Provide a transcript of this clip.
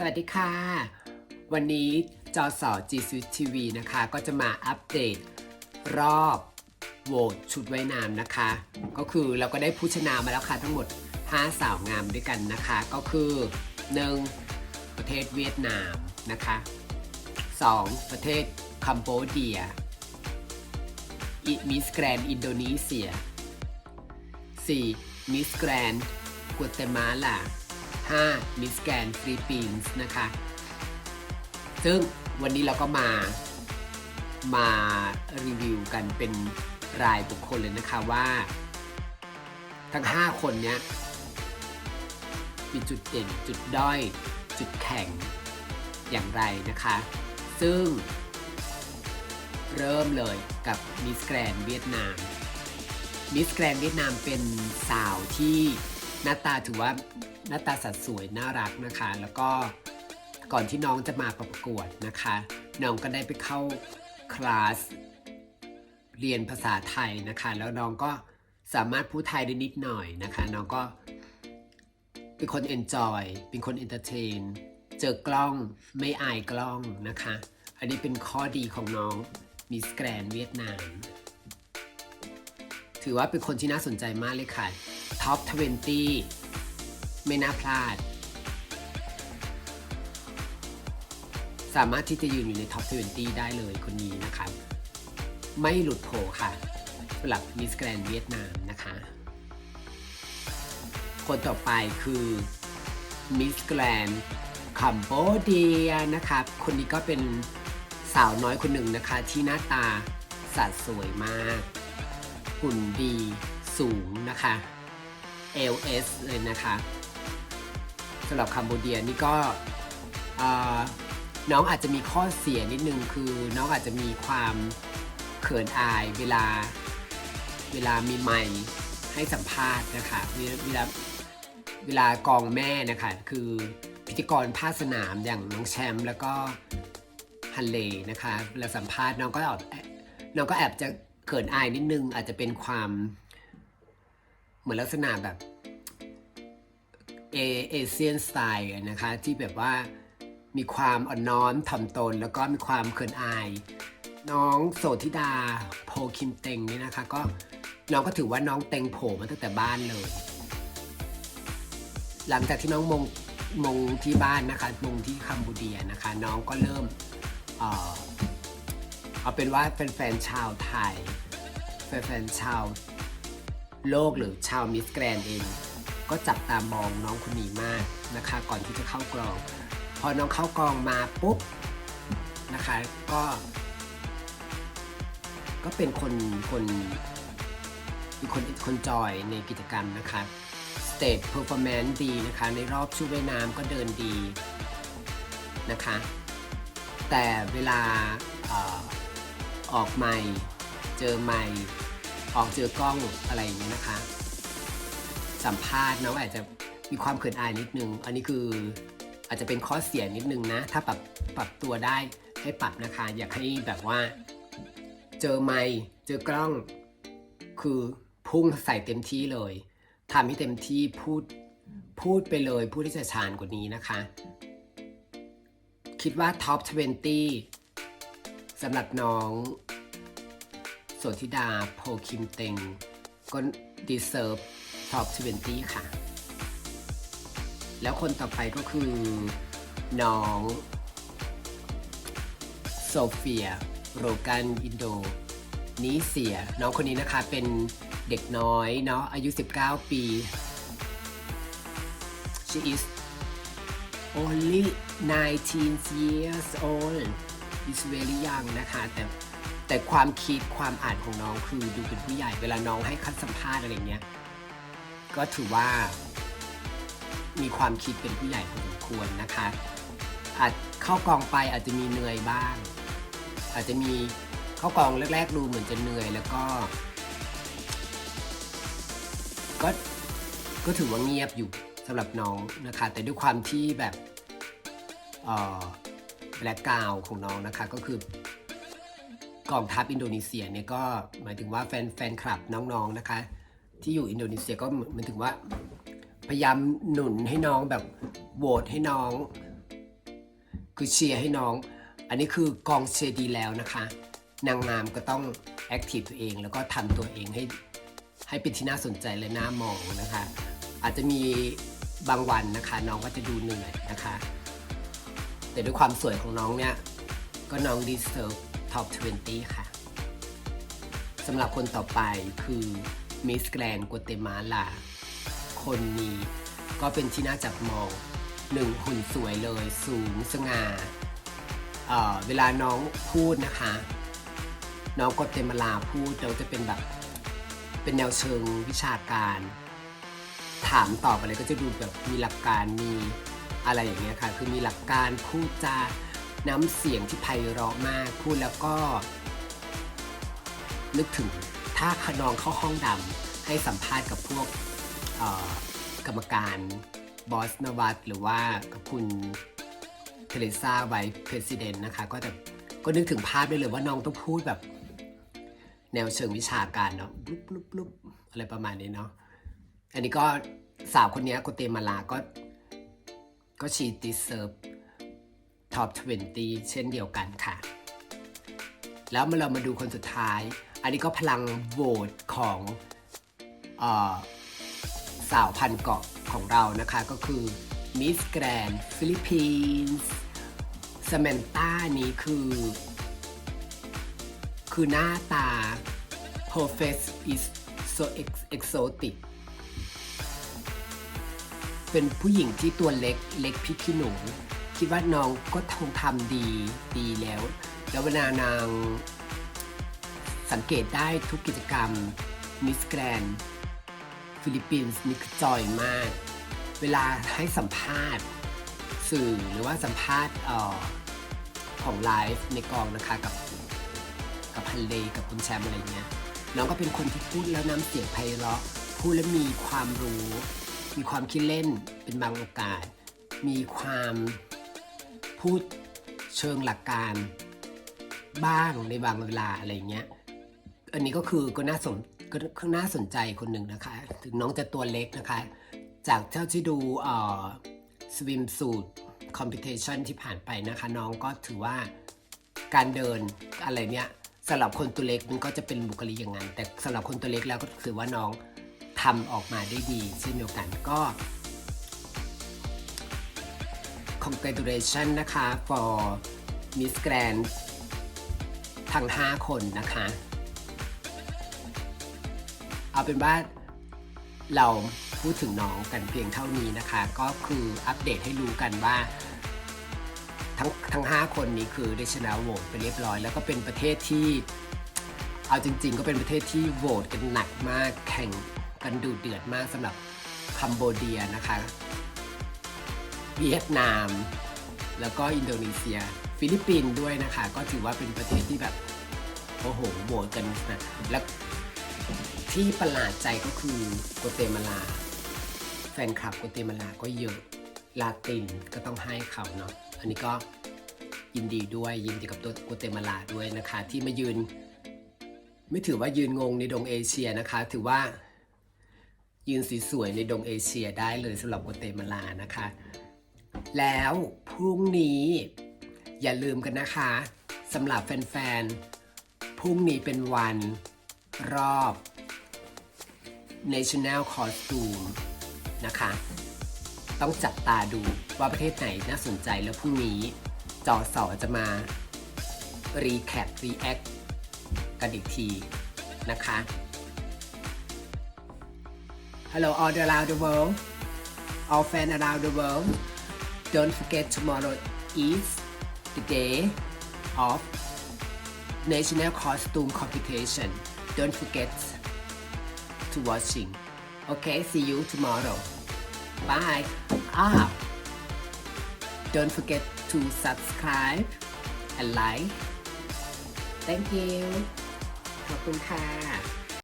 สวัสดีค่ะ วันนี้จอสอ G s w i t TV นะคะ ก็จะมาอัปเดตรอบโหวตชุดว่ายน้ำนะคะ ก็คือเราก็ได้ผู้ชนะมาแล้วค่ะ ทั้งหมด 5 สาวงามด้วยกันนะคะ ก็คือ 1. ประเทศเวียดนามนะคะ 2. ประเทศคัมโบเดียมิสแกรนอินโดนีเซีย 4. มิสแกรนกัวเตมาลา 5. มิสแกรนฟิลิปปินส์นะคะ ซึ่งวันนี้เราก็มามารีวิวกันเป็นรายบุคคลเลยนะคะว่า ทั้ง 5 คนเนี้ยมีจุดเด่นจุดด้อยจุดแข็งอย่างไรนะคะ ซึ่งเริ่มเลยกับมิสแกรนเวียดนาม มิสแกรนเวียดนามเป็นสาวที่หน้าตาถือว่า หน้าตาสัดสวยน่ารักนะคะ แล้วก็ก่อนที่น้องจะมาประกวดนะคะ น้องก็ได้ไปเข้าคลาสเรียนภาษาไทยนะคะ แล้วน้องก็สามารถพูดไทยได้นิดหน่อยนะคะ น้องก็เป็นคนเอนจอย เป็นคนเอนเตอร์เทน เจอกล้องไม่อายกล้องนะคะ อันนี้เป็นข้อดีของน้องมิสแกรนเวียดนาม ถือว่าเป็นคนที่น่าสนใจมากเลยค่ะท็อป20 ไม่น่าพลาด สามารถที่จะยืนอยู่ในท็อป20ได้เลยคนนี้นะคะ ไม่หลุดโผค่ะสำหรับมิสแกรนเวียดนามนะคะ คนต่อไปคือมิสแกรนคัมโบเดียนะคะคนนี้ก็เป็นสาวน้อยคนหนึ่งนะคะ ที่หน้าตาสัดสวยมากหุ่นดีสูงนะคะ LS เลยนะคะ สำหรับคัมโบเดียนี่ก็น้องอาจจะมีข้อเสียนิดนึงคือน้องอาจจะมีความเขินอายเวลาเวลามีไมค์ให้สัมภาษณ์นะคะเวลาเวลาเวลากองแม่นะคะคือพิธีกรภาคสนามอย่างน้องแชมป์แล้วก็ฮันเลนะคะเวลาสัมภาษณ์น้องก็แอบน้องก็แอบจะเขินอายนิดนึงอาจจะเป็นความเหมือนลักษณะแบบ เอเอเชียนสไตล์นะคะที่แบบว่ามีความอ่อนน้อมถ่อมตน แล้วก็มีความเขินอาย น้องโสธิดาโพคิมเต็งนี่นะคะก็น้องก็ถือว่าน้องเต็งโผล่มาตั้งแต่บ้านเลย หลังจากที่น้องมงมงที่บ้านนะคะมงที่คัมบูเดียนะคะ น้องก็เริ่มเออเอาเป็นว่าแฟนๆชาวไทยแฟนๆชาวโลกหรือชาวมิสแกรนเอง ก็จับตามองน้องคนนี้มากนะคะ ก่อนที่จะเข้ากรอง พอน้องเข้ากรองมาปุ๊บนะคะก็ ก็เป็นคนคนเป็นคนคนจอยในกิจกรรมนะคะสเต e เพอร์ฟอร์แมนซ์ดีนะคะ ในรอบชุดว่ายน้ำก็เดินดีนะคะ แต่เวลาออออกใหม่ เจอใหม่ ออกเจอกล้องอะไรอย่างเงี้ยนะคะ สัมภาษณ์น้องอาจจะมีความเขินอายนิดนึง อันนี้คืออาจจะเป็นข้อเสียนิดนึงนะ ถ้าปรับปรับตัวได้ให้ปรับนะคะ อยากให้แบบว่า เจอไมค์เจอกล้อง คือพุ่งใส่เต็มที่เลยทำให้เต็มที่พูดพูดไปเลยพูดที่จะชาญกว่านี้นะคะ คิดว่าท็อป20สำหรับน้องโสธิดาโพคิมเต็งก็ดีเซิร์ฟ ท็อป20 ค่ะ แล้วคนต่อไปก็คือ น้อง โซเฟีย โรกันอินโดนีเซีย น้องคนนี้นะคะเป็นเด็กน้อยเนาะอายุ 19 ปี she is only 19 years old is very young นะคะ แต่แต่ความคิดความอ่านของน้องคือดูเป็นผู้ใหญ่เวลาน้องให้คัดสัมภาษณ์อะไรเงี้ย ก็ถือว่า มีความคิดเป็นผู้ใหญ่พอสมควรนะคะอาจเข้ากองไปอาจจะมีเหนื่อยบ้าง อาจจะมีเข้ากองแรกๆดูเหมือนจะเหนื่อยแล้วก็ ก็ก็ถือว่าเงียบอยู่สำหรับน้องนะคะ แต่ด้วยความที่แบบเออแบล็กกาวของน้องนะคะก็คือกองทัพอินโดนีเซียเนี่ยก็หมายถึงว่าแฟนแฟนคลับน้องๆนะคะ ที่อยู่อินโดนีเซียก็หมายถึงว่า พยายามหนุนให้น้องแบบโหวตให้น้อง คือเชียร์ให้น้อง อันนี้คือกองเชียร์ดีแล้วนะคะ นางงามก็ต้องแอคทีฟตัวเองแล้วก็ทำตัวเองให้ให้เป็นที่น่าสนใจและน่ามองนะคะ อาจจะมีบางวันนะคะ น้องก็จะดูเหนื่อยนะคะ แต่ด้วยความสวยของน้องเนี่ย ก็น้อง deserve top 20 ค่ะสำหรับคนต่อไปคือ มิสแกรนกัวเตมาลา คนนี้ก็เป็นที่น่าจับมองหนึ่งหุ่นสวยเลยสูงสง่าเเวลาน้องพูดนะคะ น้องกัวเตมาลาพูดเราจะเป็นแบบเป็นแนวเชิงวิชาการ ถามตอบอะไรก็จะดูแบบมีหลักการมีอะไรอย่างเงี้ยค่ะคือมีหลักการพูดจาน้ำเสียงที่ไพเราะมากพูดแล้วก็นึกถึง ถ้าขนองเข้าห้องดำให้สัมภาษณ์กับพวกกรรมการบอสนวัตหรือว่ากับคุณเทเรซาไวท์เพรสิดเนนนะคะ ก็จะก็นึกถึงภาพได้เลยว่าน้องต้องพูดแบบ แนวเชิงวิชาการเนาะลุบลุบลุบอะไรประมาณนี้เนาะอันนี้ก็สาวคนนี้โกเตมาลาก็ ก็ชีติเซิร์ฟท็อป 20 เช่นเดียวกันค่ะ แล้วมาเรามาดูคนสุดท้าย นนี้ก็พลังโหวตของอสาวพันเกาะของเรานะคะ ก็คือมิสแกรนฟิลิปปินส์สเมนต้านี้คือ คือหน้าตา her face is so exotic เป็นผู้หญิงที่ตัวเล็กเล็กพริกขี้หนู คิดว่าน้องก็คงทำดีดีแล้ว แล้วเวลานาง สังเกตได้ทุกกิจกรรมมิสแกรนฟิลิปปินส์นี่คือจอยมาก เวลาให้สัมภาษณ์สื่อหรือว่าสัมภาษณ์ของไลฟ์ในกองนะคะกับกับฮันเลกับคุณแชมป์อะไรเงี้ยน้องก็เป็นคนที่พูดแล้วน้ำเสียงไพเราะพูดแล้วมีความรู้ มีความคิดเล่นเป็นบางโอกาส มีความพูดเชิงหลักการบ้างในบางเวลาอะไรเงี้ย อันนี้ก็คือก็น่าสนก็น่าสนใจคนหนึ่งนะคะ ถึงน้องจะตัวเล็กนะคะ จากเท่าที่ดูเอ่อสวิมสูตรคอมพิ t ชันที่ผ่านไปนะคะ น้องก็ถือว่าการเดินอะไรเนี้ยสำหรับคนตัวเล็กมันก็จะเป็นบุคลิกอย่างนั้น แต่สำหรับคนตัวเล็กแล้วก็ถือว่าน้องทำออกมาได้ดีเช่นเดียวกันก็ congratulation นะคะ for Miss Grand ทั้ง 5 คนนะคะ เอาเป็นว่าเราพูดถึงน้องกันเพียงเท่านี้นะคะ ก็คืออัปเดตให้รู้กันว่า ทั้งทั้ง 5 คนนี้คือได้ชนะโหวตไปเรียบร้อย แล้วก็เป็นประเทศที่ เอาจริง ๆ ก็เป็นประเทศที่โหวตกันหนักมากแข่งกันดูเดือดมากสำหรับคัมโบเดียนะคะเวียดนาม แล้วก็อินโดนีเซีย ฟิลิปปินส์ด้วยนะคะ ก็ถือว่าเป็นประเทศที่แบบโอ้โหโหวตกันนะและ ที่ประหลาดใจก็คือโกเตมาลา แฟนคลับโกเตมาลาก็เยอะลาตินก็ต้องให้เขาเนาะอันนี้ก็ยินดีด้วยยินดีกับตัวโกเตมาลาด้วยนะคะ ที่มายืน ไม่ถือว่ายืนงงในดงเอเชียนะคะ ถือว่ายืนสวยๆในดงเอเชียได้เลยสำหรับโกเตมาลานะคะ แล้วพรุ่งนี้อย่าลืมกันนะคะสำหรับแฟนๆพรุ่งนี้เป็นวันรอบ National Costume นะคะ ต้องจับตาดูว่าประเทศไหนน่าสนใจแล้วพรุ่งนี้จอสอจะมา Recap React กันอีกทีนะคะ Hello all around the world all fans around the world don't forget tomorrow is the day of national costume competition don't forget to watching okay see you tomorrow bye ah don't forget to subscribe and like thank you ขอบคุณค่ะ